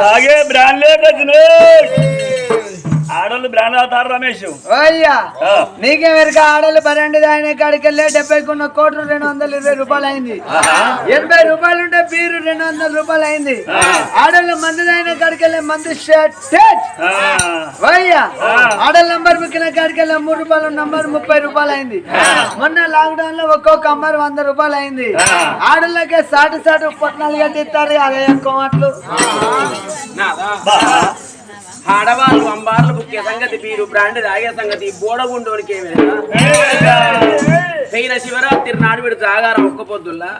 తాగే బ్రాండ్ లేకొచ్చిన ఆడోళ్ళు బ్రాండ్ అవుతారు రమేష్. ఓయ్యా ఆ. నీకే వెనక ఆడలు బలండి ఆయన కాడికి వెళ్ళి డెబ్బై కొన్న కోట్లు రెండు వందల ఇరవై రూపాయలు అయింది ఎనభై రూపాయలు ఉంటే బీరు రెండు వందల రూపాయలు అయింది ఆడల మంది ఆయన కాడికి వెళ్ళి మంది ఓయ్యా ఆడల నంబర్ బుక్కిన కాడికి వెళ్ళి మూడు రూపాయలు నంబర్ ముప్పై రూపాయలు అయింది మొన్న లాక్డౌన్లో ఒక్కొక్క అంబర్ వంద రూపాయలు అయింది ఆడలకే సాటు సాటు పట్నాలు కట్టిస్తారు అదే ఎక్కువ మాటలు. నాదా బా. ఆడవాళ్ళు అంబార్లు బుక్కే సంగతి మీరు బ్రాండ్ తాగే సంగతి బోడగుండోనికి ఏమి పోయిన శివరాత్రి నాడు వీడు జాగారం ఒక్క పొద్దుల్లా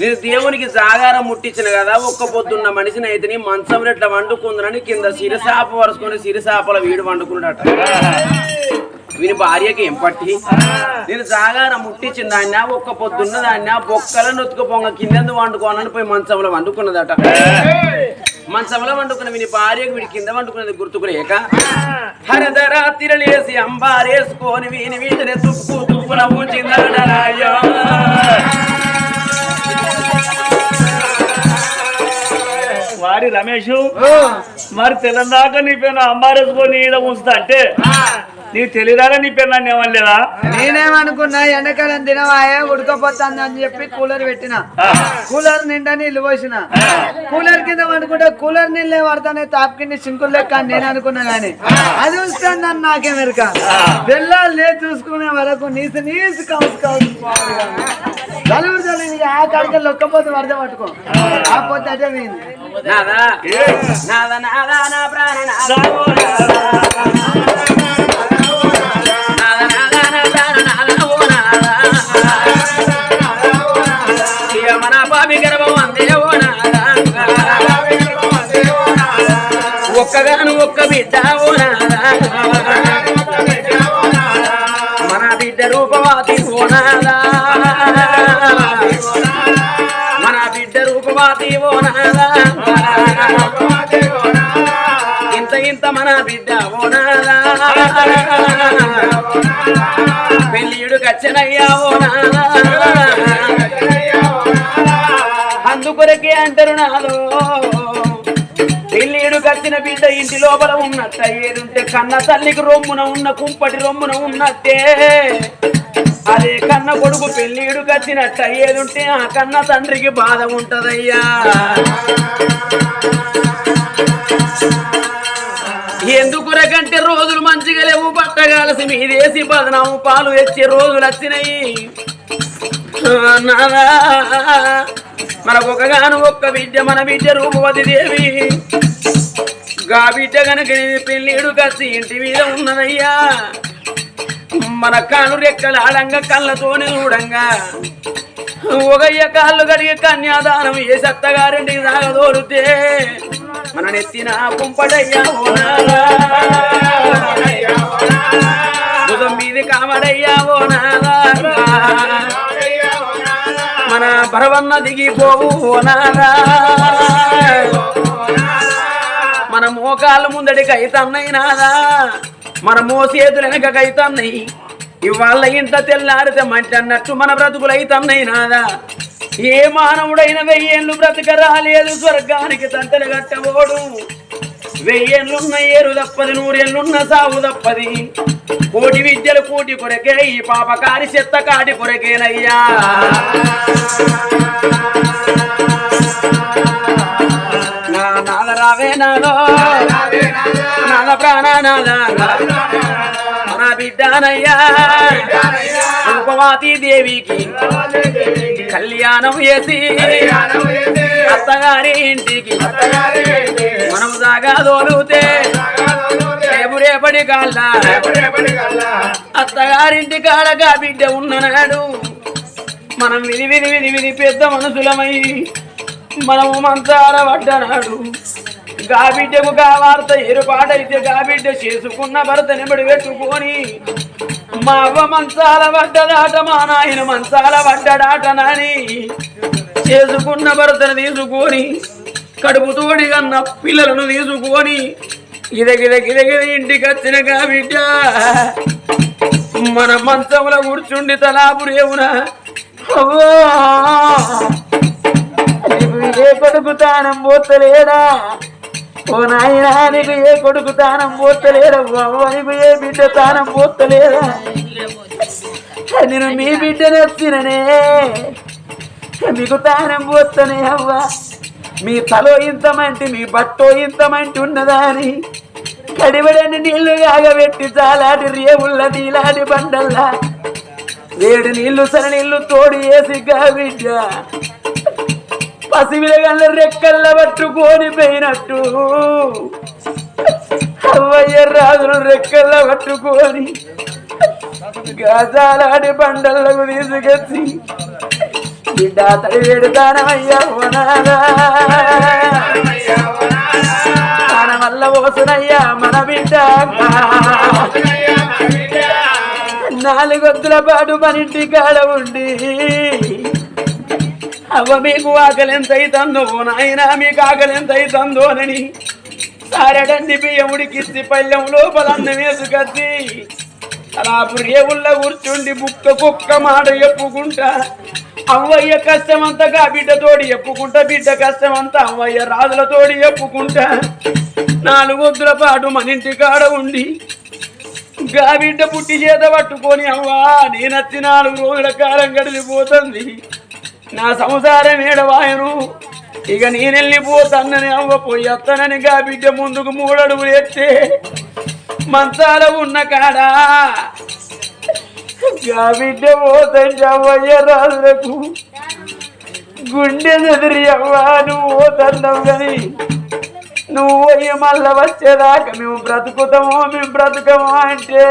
నేను దేవునికి జాగారం ముట్టించిన కదా ఒక్క పొద్దున్న మనిషిని అయితే మంచం రెట్ల వండుకుందని కింద సిరిసాప వరుసుకొని సిరిసాపల వీడు వండుకున్నాడట. వీని భార్యకి ఏం పట్టి? నేను జాగారం ముట్టించిన దాన్ని ఒక్క పొద్దున్న దాన్ని బొక్కల నొత్తుకు పొంగ కింద వండుకోనని పోయి మంచంలో వండుకున్నదట. మంచంలో వండుకున్న వీని భార్యకు వీడి కింద వండుకున్నది గుర్తుకులేక హరదరా తిరలేసి అంబారేసుకొని వీని వీటిని తుప్పు తుప్పున ఉంచిందడరాయో వారి రమేష్ మరి తెలంగాక నీ పేరు అంబారేసుకొని ఈడ ఉంచుతా అంటే నీ తెలియదాగా నీ పేరు నన్ను ఏమనలేదా? నేనేమనుకున్నా ఎండాకాలం దినవాయే ఉడకపోతుంది అని చెప్పి కూలర్ పెట్టిన. కూలర్ నిండా నీళ్ళు పోసిన. కూలర్ కింద అనుకుంటే కూలర్ నీళ్ళే పడతానే తాప్ కింద సింకులు లెక్క అని నేను అనుకున్నా గానీ. అది వస్తుందని నాకే మెరక పిల్లలు లేదు చూసుకునే వరకు నీసు నీసు కౌసు కౌసు జలుబు జలుబు ఇక ఆ కాడికి లొక్కపోతే వరద పట్టుకో. ఆ పోతే అదే పోయింది. నాదా? నాదా నాదా నా ప్రాణ నాదా నాదా. ఒక్కగాను ఒక్క బిడ్డ ఓ మన బిడ్డ రూపవాతి ఓనాదా? మన బిడ్డ రూపవాతి ఓనాదా? ఇంత ఇంత మన బిడ్డ ఓనాదా? నాదా పెళ్ళియుడు కచ్చనయ్యా ఓ అందుకొరకే అంటారు నాలో. నేను కట్టిన బిడ్డ ఇంటి లోపల ఉన్నట్ట. ఏదుంటే కన్న తల్లికి రొమ్మున ఉన్న కుంపటి రొమ్మున ఉన్నట్టే. అదే కన్న కొడుకు పెళ్ళిడు కత్తినట్ట ఏదుంటే ఆ కన్న తండ్రికి బాధ ఉంటదయ్యా. ఎందుకు రకంటే రోజులు మంచిగా లేవు? పట్టగాలసి మీదేసి బదనాము పాలు తెచ్చే రోజులు వచ్చినాయి నాదా మనకు ఒకగాను ఒక్క విద్య మన విద్య రూపవతి దేవి. గా బిడ్డ కనుక పెళ్ళిడు కసి ఇంటి మీద ఉన్నదయ్యా. మన కాళ్ళు రెక్కలు ఆడంగా కళ్ళతోని చూడంగా. ఒకయ్య కాళ్ళు కడిగి కన్యాదానం ఏ సత్తగారింటికి సాగదోరితే మన నెత్తిన కుంపడయ్యా ఓ భుజం మీది కామడయ్యా ఓ నాదా మన బరవన్న దిగిపోవు ఓ మన మోకాలు ముందడికి అయితన్నాయి నాదా మన మోసేతులు వెనకకి అయితన్నాయి ఇవాళ ఇంత తెల్లారితే మంచి అన్నట్టు మన బ్రతుకులు అయితన్నాయి నాదా ఏ మానవుడైన వెయ్యేళ్ళు బ్రతక రాలేదు స్వర్గానికి తంతలు కట్టబోడు. వెయ్యేళ్ళున్న ఏరు తప్పది నూరేళ్ళున్న సాగు తప్పది కోటి విద్యలు కోటి కొరకే ఈ పాపకారి చెత్త కాటి కొరకేనయ్యా. నా నాద రావే నాదో నాద ప్రాణ నాద బిడ్డానయ్యా రూపవాతి దేవికి కళ్యాణం చేసి అత్తగారి ఇంటికి మనం దాగా దోలుతే రేపు రేపటి కాళ్ళ అత్తగారింటి కాడగా బిడ్డ ఉన్ననాడు. మనం విని విని విని విని పెద్ద మనుషులమై మనము మంచాల పడ్డనాడు. గా బిడ్డకు వార్త ఏరుపాటైతే గా చేసుకున్న భర్త నిమిడి పెట్టుకొని మా అవ్వ మంచాల పడ్డదాట మా నాయన మంచాల పడ్డడాట నాని చేసుకున్న భర్తను తీసుకొని కడుపుతోడి కన్న పిల్లలను తీసుకొని ఇదగిదగిదగిద ఇంటికి వచ్చిన గాబిడ్డ మన మంచంలో కూర్చుండి తలాపురేవునా అవ్వా. ఏ కడుపుతానం పోతలేడా ఓ నాయన నీకు ఏ కొడుకు తానం పోతలేడా నీకు ఏ బిడ్డ తానం పోతలేదా? నేను మీ బిడ్డ నచ్చిననే మీకు తానం పోతనే అవ్వ? మీ తలో ఇంతమంటి మీ బట్టో ఇంతమంటి ఉన్నదా అని? కడివడని నీళ్ళు కాగబెట్టి చాలాటి రేవుళ్ళ నీలాంటి బండల్లా? వేడి నీళ్ళు సరి నీళ్ళు తోడు వేసి బిడ్డ? పసివిలగల్ల రెక్కల్ల పట్టుకొని పోయినట్టు. అవ్వయ్య రాజులు రెక్కల్ల పట్టుకొని గజాలాడి బండలకు తీసుకొచ్చి బిడ్డ తడి వేడుతానమయ్యా మన వల్ల పోసునయ్యా మన బిడ్డ నాలుగొద్దుల పాటు మన ఇంటి కాడ ఉండి అవ్వ మీకు ఆకలి ఎంత అవుతుందో నాయన మీకు ఆకలి ఎంత అవుతుందో అని బియ్యముడికిచ్చి పల్లెం లోపల అన్నం వేసుకచ్చి అలా రేవుల్లో కూర్చుండి బుక్క కుక్క మాట చెప్పుకుంటా. అవ్వయ్య కష్టమంతగా బిడ్డతోడి చెప్పుకుంటా బిడ్డ కష్టమంతా అవ్వయ్య రాజులతోడి చెప్పుకుంటా. నాలుగొద్దుల పాటు మన ఇంటి కాడ ఉండి గా బిడ్డ పుట్టి చేత పట్టుకొని అవ్వా నేనచ్చి నాలుగు రోజుల కాలం గడిచిపోతుంది నా సంసారం ఏడవాయను. ఇక నేనెళ్ళి పోతానని అవ్వ పోయి గా బిడ్డ ముందుకు మూడడుగులు ఎత్తే మంచాల ఉన్న కాడా గా బిడ్డ పోతండి అవ్వయ్య రాజులకు గుండె ఎదిరి అవ్వా నువ్వు పోతున్నావు కానీ నువ్వు పోయి మళ్ళా వచ్చేదాకా మేము బ్రతుకుతామో మేము బ్రతుకమో అంటే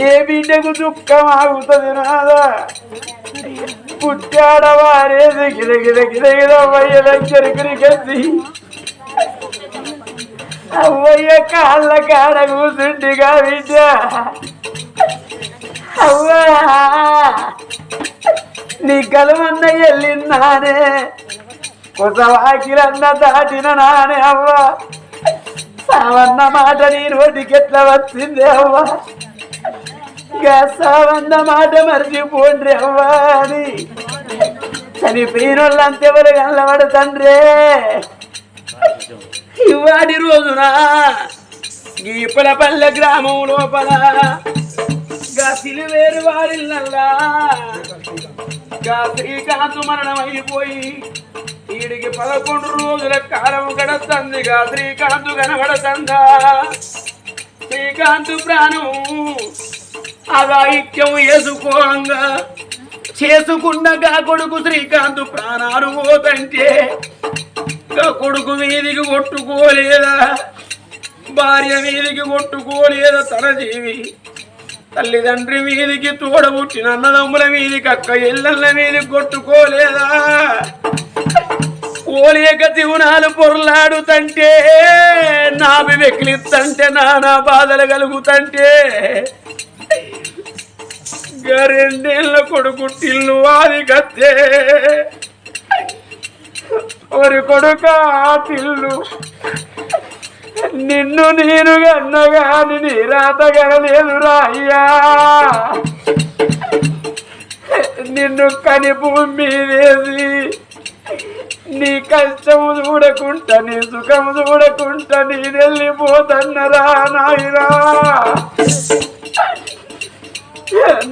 ఏ బిడ్డకు దుఃఖం ఆగుతుంది నాదా? పుట్టాడవారే గిర గిర గిర గిర అవ్వయ్య అవ్వయ్య కాళ్ళ కాడ కూతుండిగా బిడ్డ. అవ్వా. నీ కలవన్న వెళ్ళిందానే కొసవాకిలన్న దాటిన నానే అవ్వ. సావన్న మాట నీ రోడ్డుకి ఎట్లా వచ్చింది అవ్వా? ఇంకా సావన్న మాట మర్చిపోండ్రి అవ్వ అని చనిపోయిన వాళ్ళంతెవరు కళ్ళబడు తండ్రే ఇవాడి రోజున గీపలపల్లె గ్రామం లోపల గా సిలివేరు వారిల్లల్లా గా శ్రీకాంత్ మరణం అయిపోయి వీడికి పదకొండు రోజుల కాలం గడతందిగా శ్రీకాంత్ కనబడతందా? శ్రీకాంత్ ప్రాణం అగాయిత్యం వేసుకోంగా చేసుకున్నగా కొడుకు శ్రీకాంత్ ప్రాణాలు పోతంటే కొడుకు వీధికి కొట్టుకోలేదా? భార్య వీధికి కొట్టుకోలేదా తన జీవి తల్లిదండ్రి వీధికి తోడబుట్టిన అన్నదమ్ముల వీధికి అక్క ఇళ్ళ వీధికి కొట్టుకోలేదా? కోలేక జీవనాలు పొరలాడుతంటే నాభి వెకిలిత్తంటే నానా బాధలు కలుగుతంటే రెండేళ్ళ కొడుకు టిల్లు వారి గత్తే ఒరి కొడుక టిల్లు నిన్ను నేను గన్నగాని నీ రాతగలేదు రాయ్యా నిన్ను కని భూమి వేసి నీ కష్టము చూడకుంటా నీ సుఖం చూడకుంటా నేను వెళ్ళిపోతన్నరా నాయనా.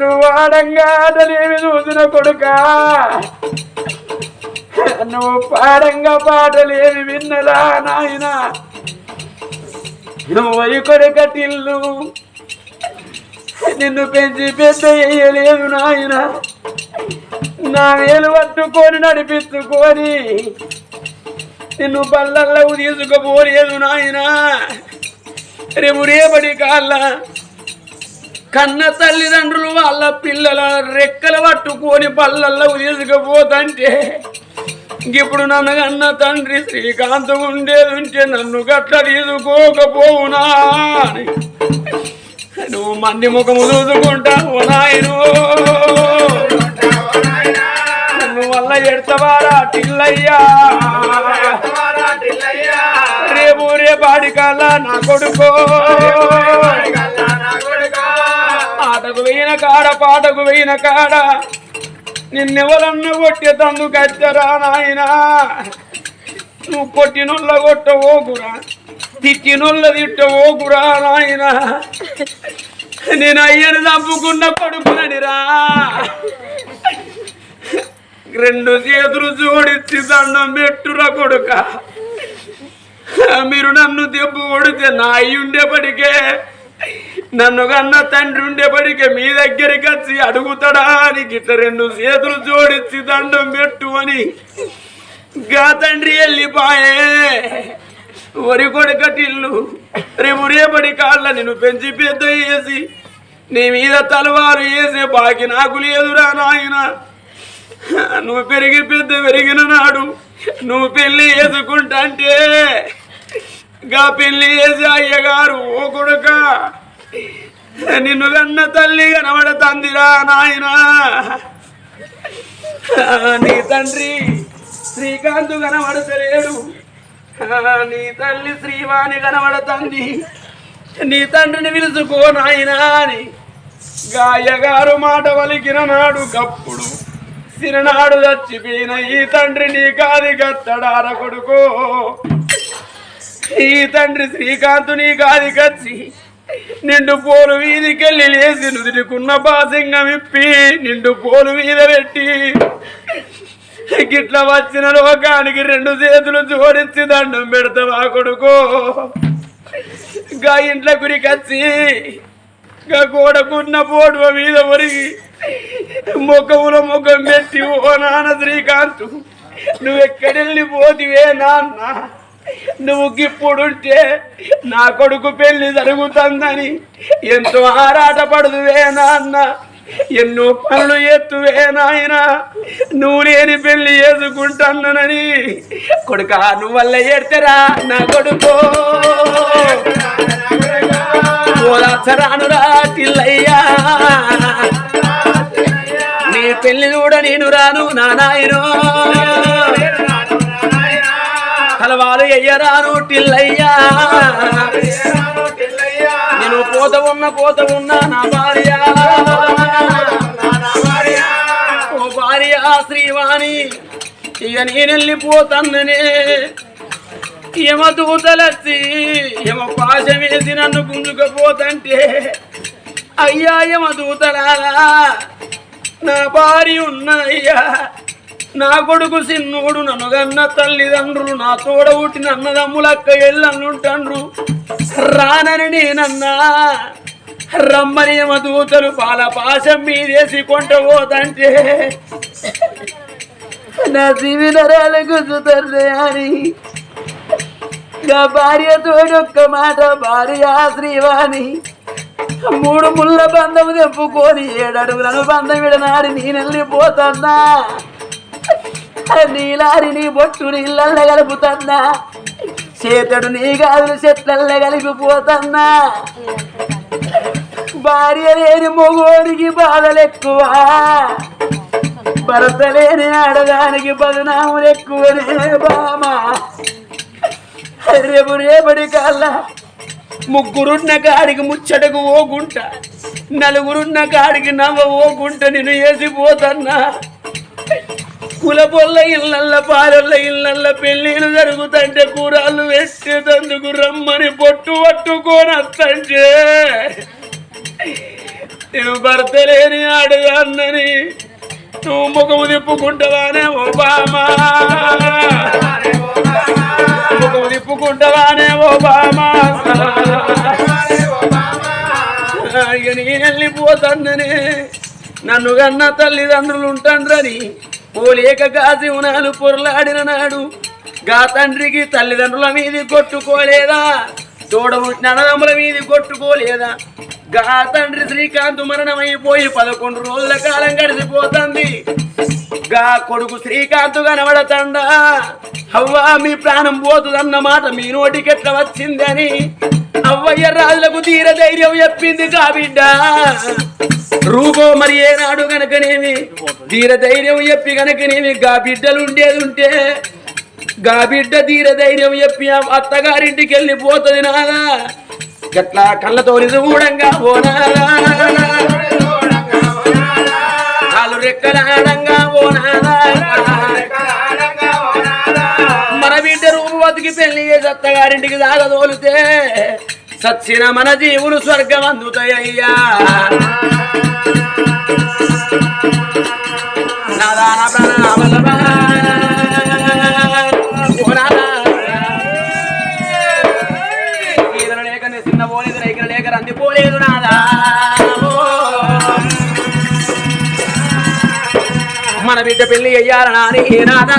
నువ్వు ఆడంగా ఆటలేమి చూసిన కొడుక. నువ్వు పాడంగా పాటలేమి విన్నరా నాయన. నువ్వు కొడుక తిల్లు నిన్ను పెంచి పెద్ద వేయలేదు నాయన. నా వేలు పట్టుకొని నడిపించుకొని నిన్ను బల్లల్లో తీసుకుపోలేదు నాయన. రేపు రేపటి కాళ్ళ కన్న తల్లిదండ్రులు వాళ్ళ పిల్లల రెక్కలు పట్టుకొని పళ్ళల్లో తీసుకుపోతంటే ఇప్పుడు నన్ను కన్న తండ్రి శ్రీకాంత్ ఉండేది ఉంటే నన్ను గట్ల తీసుకోకపోవునా అని. నువ్వు మంది ముఖము చూసుకుంటావు నాయను. నువ్వు వల్ల ఎడతవారా టిల్లయ్యా. రేపు రేపాడి కల్లా నా కొడుకో. ఆటకు వెయిన కాడ పాటకు వెయిన కాడ. నిన్నెవరన్నా కొట్టే తందుకు వచ్చారా నాయనా. నువ్వు కొట్టినొల్ల కొట్టవోకురా తిట్టినొల్ల తిట్టవోకురా నాయనా. నేను అయ్యను చంపుకున్న కొడుకునడిరా రెండు చేతులు జోడించి దండం పెట్టురా కొడుక. మీరు నన్ను దెబ్బ కొడితే నా అయ్యుండే పడికే నన్ను కన్న తండ్రి ఉండేపటికే మీ దగ్గరికి వచ్చి అడుగుతాడా? అని గిట్ట రెండు చేతులు జోడించి దండం పెట్టు అని. గా తండ్రి వెళ్ళిపాయే. వరి కొడకటిల్లు రేపు రేపటి కాళ్ళ నేను పెంచి పెద్ద వేసి నీ మీద తలవారు వేసే బాకి నాకు లేదురా నాయన. నువ్వు పెరిగి పెద్ద పెరిగిన నాడు నువ్వు పెళ్ళి వేసుకుంటా అంటే గా పెళ్ళి చేసి అయ్యగారు ఓ కొడుక. నిన్ను కన్న తల్లి కనబడతందిరా నాయనా. నీ తండ్రి శ్రీకాంత్ కనబడతలేడు. నీ తల్లి శ్రీవాణి కనబడతంది. నీ తండ్రిని పిలుచుకో నాయనా అని గాయగారు మాట వలికిన నాడు గప్పుడు సిరనాడు చచ్చిపోయిన ఈ తండ్రి నీ కాది గత్తడార కొడుకో. ఈ తండ్రి శ్రీకాంత్ నీ కాది కచ్చి నిండు పోలు వీధికెళ్ళి లేచి నుదుటికున్న బాసింగం ఇప్పి నిండు పోలు వీధ పెట్టి గిట్ల వచ్చిన లోకానికి రెండు చేతులు జోడించి దండం పెడతావా కొడుకో. గా ఇంట్లో గురికొచ్చి గా గోడకున్న పోడువ మీద ఒరిగి ముఖములో ముఖం పెట్టి ఓ నాన్న శ్రీకాంత్ నువ్వెక్కడెళ్ళి పోతివే నాన్న? నువ్వు ఇప్పుడుంటే నా కొడుకు పెళ్ళి జరుగుతుందని ఎంతో ఆరాట పడుదువే నాన్న. ఎన్నో పనులు ఎత్తువే నాయన. నువ్వు లేని పెళ్ళి చేసుకుంటానని కొడుక నువ్వల్ల ఎడతరా నా కొడుకో. ఓదాచరానురా తిల్లయ్యా. నీ పెళ్ళి చూడ నేను రాను నా నాయనో. కలవాలు ఎయ్యరాను టిల్లయ్యా నేను పోత ఉన్న పోత ఉన్నా నా భార్య. ఓ భార్య శ్రీవాణి ఇక నేను ఏమ యమ దూతలచ్చి యమ పాశం వేసి నన్ను గుంజుకపోతంటే అయ్యా యమ దూతలారా నా భార్య ఉన్నయ్యా నా కొడుకు సిన్నోడు నన్ను తల్లిదండ్రులు నా తోడ పుట్టిన అన్నదమ్ములక్క ఎల్లన్నుంటండ్రు. రానని నేనన్నా. రమ్మని యమ దూతలు పాల పాశం మీదేసి కొంట పోతంటే. నా జీవినరాలు గుంజుతండ్రి అని. నా భార్యతో ఒక్క మాట భార్య శ్రీవాణి. మూడు ముళ్ళ బంధం తెప్పుకొని ఏడడుగులను బంధం విడనాడి నేనెళ్ళిపోతున్నా. నీలారి నీ బొట్టు నీళ్ళల్ల కలుపుతున్నా చేతడు నీ గాజులు చెట్లల్ల కలిపిపోతున్నా భార్య లేని మొగోడికి బాధలు ఎక్కువ భర్త లేని ఆడదానికి బదునాములు ఎక్కువనే బామా. రేపు రేపటి కల్లా ముగ్గురున్న కాడికి ముచ్చటకు ఓ గుంట నలుగురున్న కాడికి నవ్వ ఓ గుంట నేను వేసిపోతన్నా కుల పొల్ల ఇళ్ళల్ల పాలల్ల ఇళ్ళల్ల పెళ్ళిళ్ళు జరుగుతంటే వేస్తే వేసేటందుకు రమ్మని పొట్టు పట్టుకోనత్తంటే నువ్వు భర్త లేని ఆడదాన్నని నువ్వు ముఖము తిప్పుకుంటావానే ఓ బామా ముఖము తిప్పుకుంటావానే ఓ బామా ఇక నేను వెళ్ళిపోతానని నన్ను కన్నా తల్లిదండ్రులు ఉంటాండ్రని పోలేక కాసి ఉనాలు పొరలాడిన నాడు గా తండ్రికి తల్లిదండ్రుల మీది కొట్టుకోలేదా? తోడబుట్టిన అన్నదమ్ముల మీది కొట్టుకోలేదా? గా తండ్రి శ్రీకాంత్ మరణమైపోయి పదకొండు రోజుల కాలం గడిచిపోతుంది. గా కొడుకు శ్రీకాంత్ కనబడతండా అవ్వా మీ ప్రాణం పోతుందన్నమాట మీ నోటికెట్ల వచ్చిందని? అవ్వయ్య రాజులకు తీర ధైర్యం చెప్పింది కాబిడ్డ రూపో మరి ఏనాడు గనకనేమి? తీర ధైర్యం చెప్పి గనకనేమి? గా బిడ్డలు ఉండేది ఉంటే గా బిడ్డ ధీర ధైర్యం చెప్పి ఆ అత్తగారింటికి వెళ్ళిపోతుంది నాదా గట్లా కళ్ళతో నిజమూడంగా పోనారా కాలు రెక్కలాడంగా పోనారా మన బిడ్డ రూపు బతికి పెళ్ళి చేసి అత్తగారింటికి దాగదోలితే సచ్చిన మన జీవులు స్వర్గం అందుతాయ్యా నాదాన ప్రణామలమా. పోలేదు రైకల లేక రంది పోలేదు నాదా. మన బిడ్డ పెళ్ళి అయ్యారా నాదా.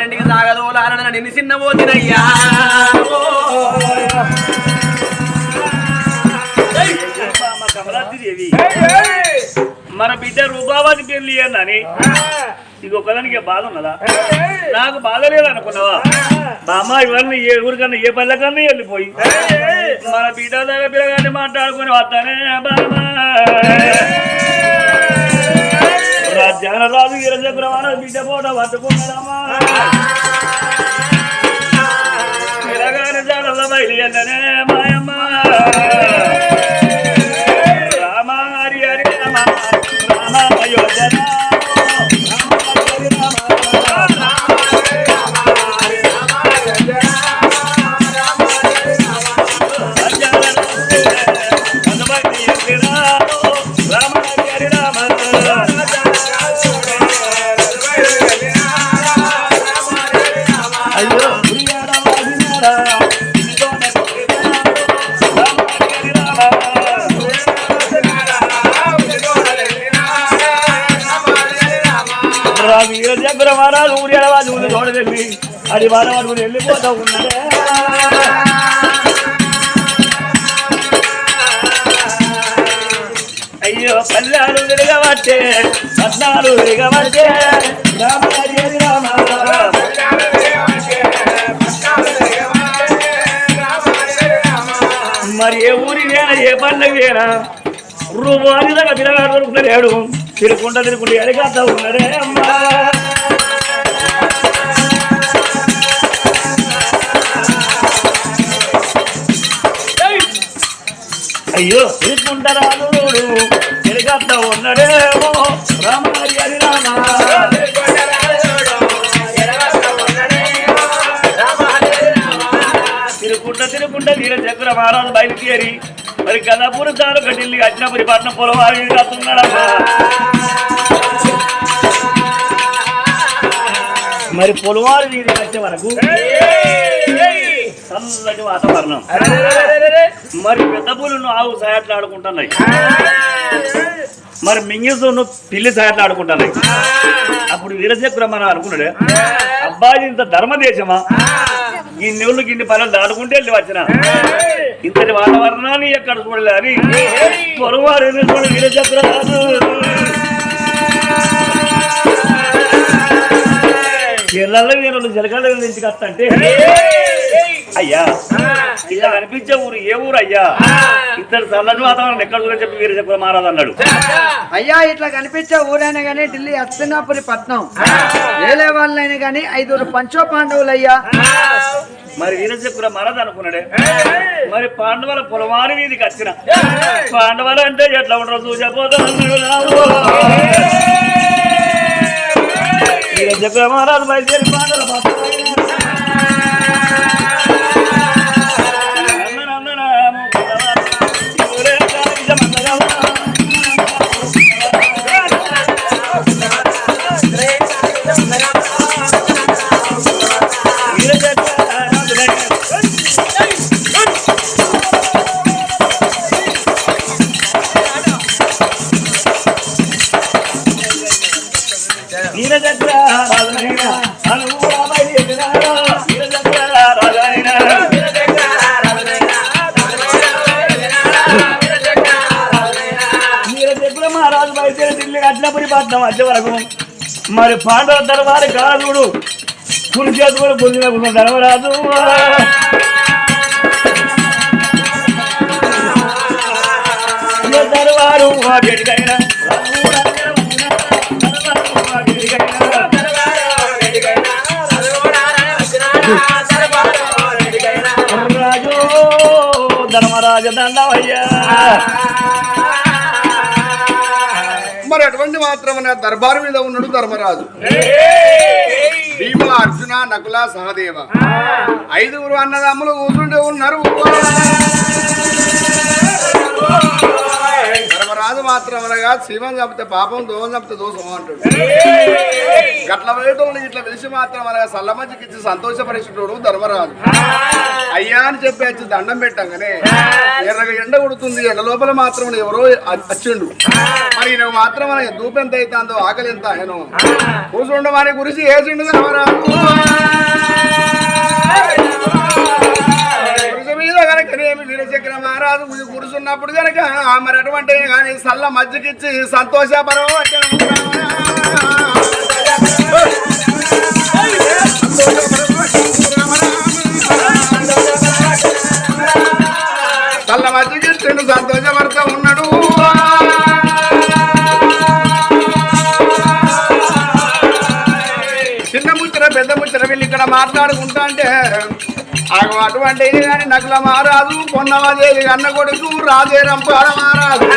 అత్తగారింటికి సాగదోలాలని నిన్ను చిన్న పోతినయ్యా మన బిడ్డ రూపావతి పెళ్ళి అని ఇది ఒకదానికి బాధ ఉన్నదా? నాకు బాధ లేదనుకున్నావా? బామ్మ ఇవన్నీ ఏ ఊరికన్నా ఏ పల్లెకన్నా వెళ్ళిపోయి. మన బిడ్డ దగ్గర పిల్లగాన్ని మాట్లాడుకుని వస్తానే బామ్మ. రాజ్యాన రాజు బిడ్డ పూట పట్టుకున్నాడమ్మా పిల్లగాని జాడల బయలుదేరనే మాయమ్మ. రామ హరి హరి రామ రామ అయోధ్య అయ్యో పల్లాలు తిరగబట్టే పద్నాలు తిరగబట్టే రామ హరి మరి ఏ ఊరి వేనా ఏ పండుగ వేనా రూపాయి దాకా పిల్లగాడు దొరుకుతున్నాడు తిరుకుంటా ఎడగాతా ఉన్నాడే అమ్మా. అయ్యో తిరుకుంటా రాదు ఉన్నడేమో రామారి రామ హరి హరి రామ తిరుకుంట తిరుకుంట వీర చక్ర మహారాజు బయలుదేరి మరి కదాపూర్ చాలు కటిల్లి అజ్ఞాపురి పట్నం పొలవారి రాస్తున్నాడమ్మా మరి పొలవారి వీధి వచ్చే వరకు చల్లటి వాతావరణం. మరి పెద్ద పూలు ఆవు సాయట్లు ఆడుకుంటున్నాయి. మరి మింగిసును పిల్లి సాయట్లు ఆడుకుంటున్నాయి. అప్పుడు వీరచక్ర మనం అనుకున్నాడే అబ్బాయి ఇంత ధర్మదేశమా? ఈ నీళ్ళు గిన్ని పనులు దాటుకుంటే వెళ్ళి వచ్చిన. ఇంతటి వాతావరణాన్ని ఎక్కడ చూడలే అని పొరవారు చూడు వీరులు జలగల నుంచి కత్తంటే అయ్యా. ఇలా కనిపించే ఊరు ఏ ఊరు అయ్యా? ఇద్దరు చల్లని వాతావరణం ఎక్కడ చూడ చెప్పి వీరచక్ర మహారాజు అన్నాడు. అయ్యా ఇట్లా కనిపించే ఊరైనా గానీ ఢిల్లీ హస్తినాపురి పట్నం. ఏలే వాళ్ళైనా గానీ ఐదుగురు పంచో పాండవులు అయ్యా. మరి వీరచక్ర మహారాజు అనుకున్నాడే. మరి పాండవుల పొలవారి వీధికి వచ్చిన. పాండవులు అంటే ఎట్లా ఉండరు చూసపోతా. వీరచక్ర మహారాజు బయలుదేరి పాండవుల మరి పాండవ దర్బారు కాదుడు కుడి చేతులు పొందిన ధర్మరాజు. ఏ వాటికైనా రాజు ధర్మరాజు దండవయ్యా. మరి అటువంటి మాత్రమే దర్బారు మీద ఉన్నాడు ధర్మరాజు. భీమ అర్జున నకుల సహదేవ. ఐదుగురు అన్నదమ్ములు కూర్చుంటే ఉన్నారు. ధర్మరాజు మాత్రం అనగా శివం చంపితే పాపం దోమం చంపితే దోషం అంటాడు. గట్ల వేటోళ్ళు ఇట్లా తెలిసి మాత్రం అనగా సల్లమజ్జికి ఇచ్చి సంతోషపరిచేటోడు ధర్మరాజు. అయ్యా అని చెప్పి వచ్చి దండం పెట్టంగానే ఎర్రగా ఎండ కొడుతుంది ఎండ లోపల మాత్రం ఎవరో వచ్చిండు మరి ఈయన మాత్రం అనగా దూపు ఎంత అవుతుందో ఆకలి ఎంత ఆయన కూర్చుండ వారి గురించి వేసిండు ధర్మరాజు. మీద కనుకనేమి వీరచక్ర మహారాజు కూర్చున్నప్పుడు కనుక మరి అటువంటి కానీ సల్ల మజ్జికిచ్చి సంతోషపరో సల్ల మజ్జికిచ్చిండు సంతోషపడుతూ ఉన్నాడు. చిన్న ముచ్చట పెద్ద ముచ్చట వీళ్ళు ఇక్కడ మాట్లాడుకుంటా అంటే అటువంటి ఇది కానీ నకుల మహారాజు పొన్నవాదేవి అన్న కొడుకు రాజే రంపాల మహారాజు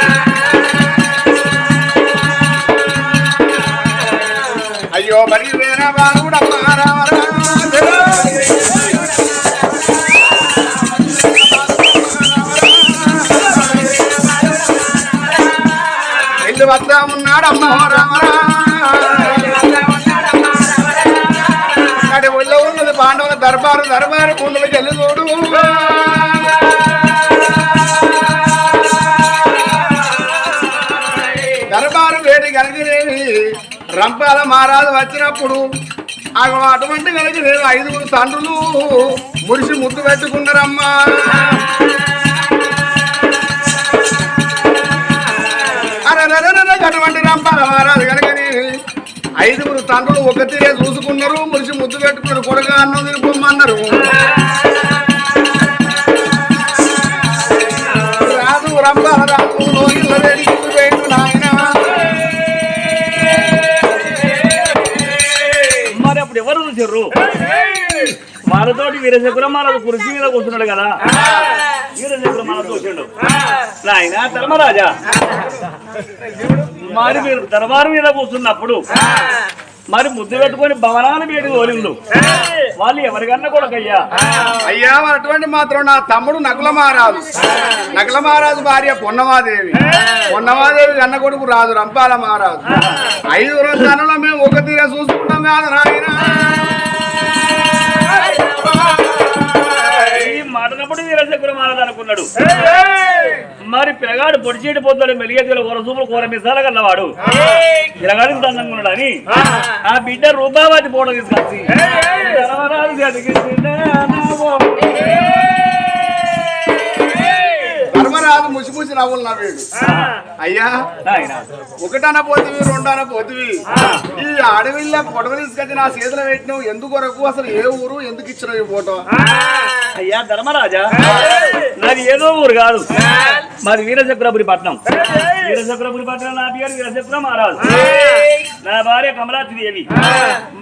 అయ్యో మరి వేరే బాలుడు ఇల్లు వద్దా ఉన్నాడు అమ్మ పాండవుల దర్బారు దర్బారు కుండలకి వెళ్ళి చూడు. దర్బారు వేడి కలిగినేవి రంపాల మహారాజు వచ్చినప్పుడు అటువంటి కలిగినేవి ఐదుగురు తండ్రులు. మురిసి ముద్దు పెట్టుకున్నారమ్మా. అరరరరర అటువంటి రంపాల మహారాజు కనుకని ఐదుగురు తండ్రులు ఒక తీరే చూసుకున్నారు మురిసి ముద్దు పెట్టుకున్నారు కొడుక అన్నం తినిపోమన్నారు రాజు వేడికి వేడు నాయన. మరి అప్పుడు ఎవరు చూసారు వాళ్ళతోటి వీరశకుర మన కుర్చీ మీద కూర్చున్నాడు కదా. వీరశకుర మన చూసిండు నాయన ధర్మరాజా మరి మీరు దర్బారు మీద కూర్చున్నప్పుడు మరి ముద్దు పెట్టుకొని భవనాల మీద తోలిండు వాళ్ళు ఎవరికన్నా కొడుకయ్యా? అయ్యా అటువంటి మాత్రం నా తమ్ముడు నకుల మహారాజు. నకుల మహారాజు భార్య పొన్నమాదేవి. పొన్నమాదేవి కన్న కొడుకు రాజు రంపాల మహారాజు. ఐదు రోజులలో మేము ఒక తీర చూసుకుంటాం కాదు నాయన మాటనప్పుడు వీరశకుర మారదు అనుకున్నాడు. మరి పిల్లగాడు పొడిచేటి పొద్దులు మెలిగేదిలో కూర సూపులు కూర మిసాలు కన్నవాడు. పిల్లగాడికి దండంగా ఉన్నాడు అని ఆ. బిడ్డ రూపావతి పూట తీసుకొచ్చి. ధర్మరాజు గదికి ముసి ముసి నవ్వులు నవ్వేడు. అయ్యా ఒకటన పోతివి రెండన పోతివి. ఈ అడవిలో పొడవ తీసుకొచ్చి నా చేతిలో పెట్టినావు. ఎందుకు వరకు అసలు ఏ ఊరు? ఎందుకు ఇచ్చినావు ఈ ఫోటో? అయ్యా ధర్మరాజా. నాది ఏదో ఊరు కాదు. మాది వీరచక్రపురి పట్నం. వీరచక్రపురి పట్నం నా పేరు వీరచక్ర మహారాజు నా భార్య కమలాతి దేవి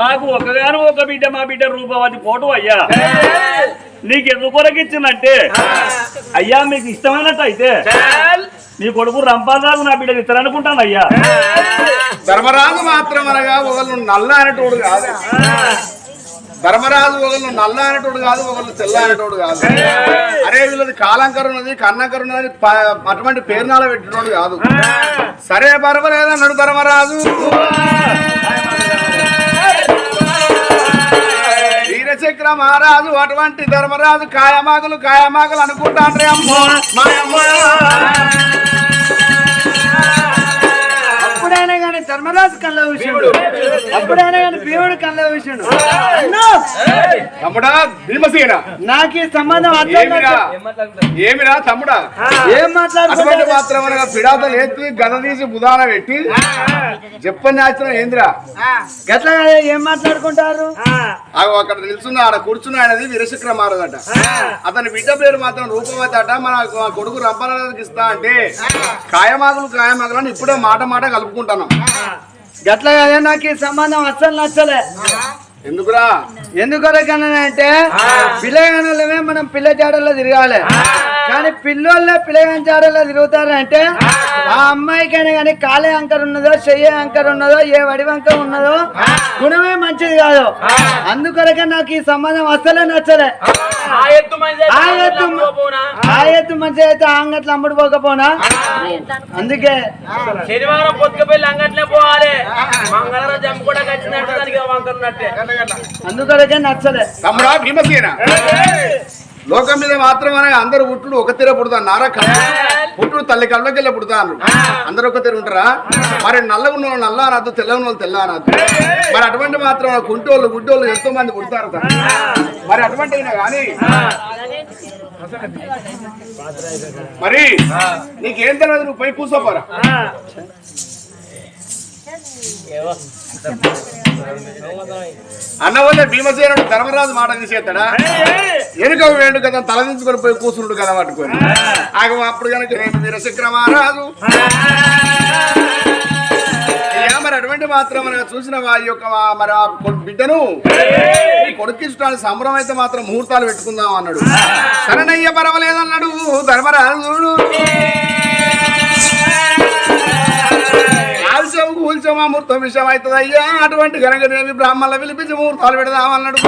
మాకు ఒకగాను ఒక బిడ్డ మా బిడ్డ రూపవతి ఫోటో అయ్యా నీకు ఎందుకు కొరకు ఇచ్చిందంటే అయ్యా మీకు ఇష్టమైనట్టు అయితే నీ కొడుకు రంపాలరాజు నా బిడ్డ ఇస్తారనుకుంటాను అయ్యా ధర్మరాజు మాత్రం అనగా ఒకళ్ళు నల్ల అనేటోడు కాదు. ధర్మరాజు ఒకళ్ళు నల్ల అనేటోడు కాదు ఒకళ్ళు తెల్ల అనేటోడు కాదు అరే వీళ్ళది కాలంకర్ ఉన్నది కన్నకర్ ఉన్నది ప- అటువంటి పేరునాల పెట్టినోడు కాదు. సరే పర్వాలేదన్నాడు ధర్మరాజు? వీరచక్ర మహారాజు అటువంటి ధర్మరాజు కాయమాకులు కాయమాకులు అనుకుంటాండ్రే అమ్మో మాయమ్మో అప్పుడైనా కానీ ధర్మరాజు కళ్ళ విషయుడు అప్పుడైనా కానీ భీముడు కళ్ళ విషయుడు అన్నా, తమ్ముడా భీమసేన నాకు ఈ సంబంధం అర్థం ఏమిరా? ఏమిరా తమ్ముడా? ఏం మాత్రం అనగా పిడాతలు ఎత్తి గద తీసి బుధాన పెట్టి చెప్పని ఆచరణ ఏందిరా? గట్ల ఏం మాట్లాడుకుంటారు? అక్కడ నిల్చున్న ఆడ కూర్చున్న ఆయనది అతని బిడ్డ పేరు మాత్రం రూపవతి అట మన కొడుకు రంపనకి ఇస్తా అంటే కాయమాకులు కాయమాకులు అని ఇప్పుడే మాట మాట కలుపుకుంటున్నాం. గట్ల కాదే నాకు ఈ సంబంధం అస్సలు నచ్చలే. ఎందుకురా? ఎందుకొరకనంటే పిల్లగానోళ్ళమే మనం పిల్ల జాడల్లో తిరగాలి. కానీ పిల్లోళ్ళ పిల్లగాని జాడల్లో తిరుగుతారంటే ఆ. అమ్మాయికైనా కానీ కాలే అంకర్ ఉన్నదో చెయ్యే అంకర్ ఉన్నదో ఏ వడి వంక ఉన్నదో గుణమే మంచిది కాదు. అందుకొరకే నాకు ఈ సంబంధం అస్సలే నచ్చలే. ఆ ఎత్తు మంచి అయితే అంగట్లు అమ్ముడు పోకపోనా అందుకే శనివారం పొద్దుకు పెళ్ళి అంగట్లే పోవాలి. మంగళవారం జంపు కూడా కట్టినట్టు దానికి వంకన్నట్టే అందుకొరకే నచ్చలే. తమ్ముడా భీమసేన. లోకం మీద మాత్రమే అందరు పుట్టుడు ఒక తీర పుడతారు. నారా పుట్టుడు తల్లి కళ్ళకెళ్ళి పుడతారు. అందరు ఒక తీరు ఉంటారా? మరి నల్లగా ఉన్న వాళ్ళు నల్ల అనద్దు తెల్ల ఉన్న వాళ్ళు తెల్ల అనద్దు మరి అటువంటి మాత్రం కుంటోళ్ళు గుడ్డోళ్ళు ఎంతో మంది పుడతారు. మరి అటువంటి అయినా కానీ మరి నీకేం తెలియదు నువ్వు పోయి కూర్చోపోరా. అన్న వల్ల భీమసేనుడు ధర్మరాజు మాట తీసేస్తాడా ఎనుక వేండు కదా తలదించుకొని పోయి కూర్చుండు కదా పట్టుకొని ఆగ అప్పుడు కనుక రేపు వీరశక్రమారాజు అయ్యా మరి అటువంటి మాత్రం మనం చూసిన వారి యొక్క మరి ఆ బిడ్డను నీ కొడుకు ఇష్టానికి సంబరం అయితే మాత్రం ముహూర్తాలు పెట్టుకుందాం అన్నాడు. సరేనయ్య పర్వాలేదన్నాడు ధర్మరాజుడు. కూల్చం ముహూర్తం విషయం అవుతుంది. అయ్యా అటువంటి గనకదేవి బ్రాహ్మణుల పిలిపించి ముహూర్తాలు పెడదామన్నాడు.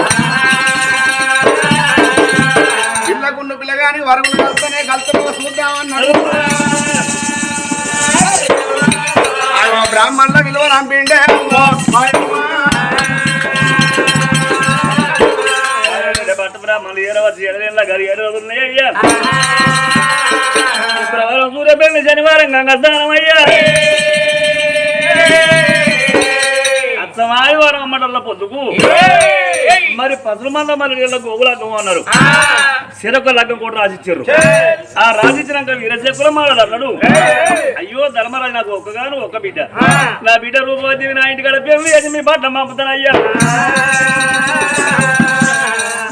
పిల్లకున్న పిల్లగాని వరకులు కలిస్తేనే కలుతున్న చూద్దామన్నాడు బ్రాహ్మణుల విలువ పట్టు బ్రాహ్మణులు ఏరవచ్చు ఎడలేళ్ళ గరి ఎడలున్నాయి అయ్యా. శుక్రవారం సూర్యపేట శనివారం గంగ స్నానం అయ్యా. అచ్చమాదివారం అమ్మటల్ల పొద్దుకు మరి పసుల మంద మరి గోగులగ్గం అన్నారు. సిరొక లగ్గం కూడా రాసిచ్చారు. ఆ రాసిచ్చినాక వీరశకులం అన్నాడు. అయ్యో ధర్మరాజు నాకు ఒక్కగాను ఒక్క బిడ్డ. నా బిడ్డ రూపవతి నా పెళ్ళి అది మీ బట్ట పంపుతాను అయ్యా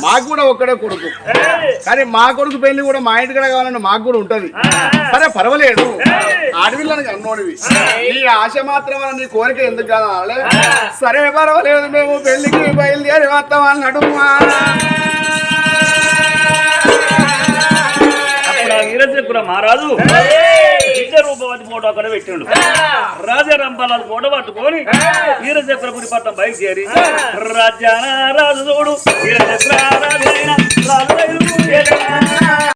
మాకు కూడా ఒక్కడే కొడుకు. కానీ మా కొడుకు పెళ్ళి కూడా మా ఇంటికి కావాలని మాకు కూడా ఉంటది. సరే పర్వాలేదు. అడవిలోని అన్నోడివి. నీ ఆశ మాత్రం నీ కోరిక ఎందుకు కాదు సరే పర్వాలేదు మేము పెళ్ళికి బయలుదేరి వస్తాం అన్నాడు అప్పుడు మహారాజు బిడ్డ రూపవతి ఫోటో అక్కడ పెట్టిండు. రాజారంపాల ఫోటో పట్టుకొని వీరశకురపురి పట్టం బయలుదేరి రాజ్యాన రాజు చూడు వీరశకుర రాజైన రాజు